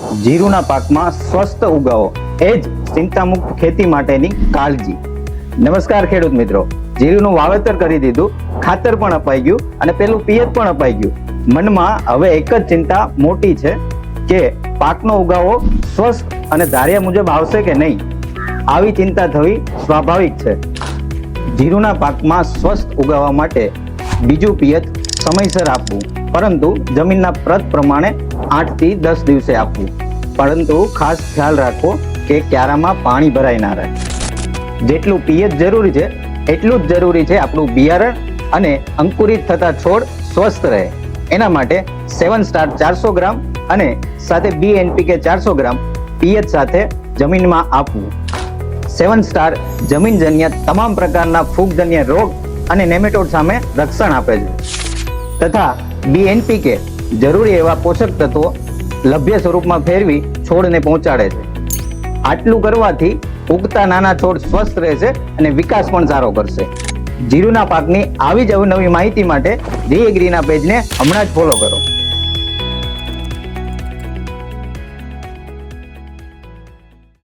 જીરુના પાકમાં સ્વસ્થ ઉગાવો. એ જ ચિંતામુક્ત ખેતી માટેની કાળજી. નમસ્કાર ખેડૂત મિત્રો. જીરુનું વાવેતર કરી દીધું, ખાતર પણ અપાઈ ગયું અને પેલું પિયત પણ અપાઈ ગયું. મનમાં હવે એક જ ચિંતા મોટી છે કે પાકનો ઉગાવો સ્વસ્થ અને ધાર્યા મુજબ આવશે કે નહીં? આવી ચિંતા થવી સ્વાભાવિક છે. જીરુના પાકમાં સ્વસ્થ ઉગાવવા માટે બીજું પિયત સમયસર આપવું. પરંતુ જમીનના પ્રત પ્રમાણે આઠથી દસ દિવસે આપવું. પરંતુ ખાસ ખ્યાલ રાખો કે ક્યારામાં પાણી ભરાઈ ના રહે. જેટલું પિયત જરૂરી છે, એટલું જ જરૂરી છે આપણું બિયારણ અને અંકુરિત થતા છોડ સ્વસ્થ રહે. એના માટે સેવન સ્ટાર ચારસો ગ્રામ અને સાથે બી એનપીકે ચારસો ગ્રામ પિયત સાથે જમીનમાં આપવું. સેવન સ્ટાર જમીનજન્ય તમામ પ્રકારના ફૂગજન્ય રોગ અને નેમેટોડ સામે રક્ષણ આપે છે. તથા ડીએનપીકે જરૂરી એવા પોષક તત્વો લભ્ય સ્વરૂપમાં ફેરવી છોડને પહોંચાડે છે. આટલું કરવાથી ઉગતા નાના છોડ સ્વસ્થ રહેશે અને વિકાસ પણ સારો કરશે. જીરુના પાકની આવી જ અવનવી માહિતી માટે જી એગ્રીના પેજને હમણાં જ ફોલો કરો.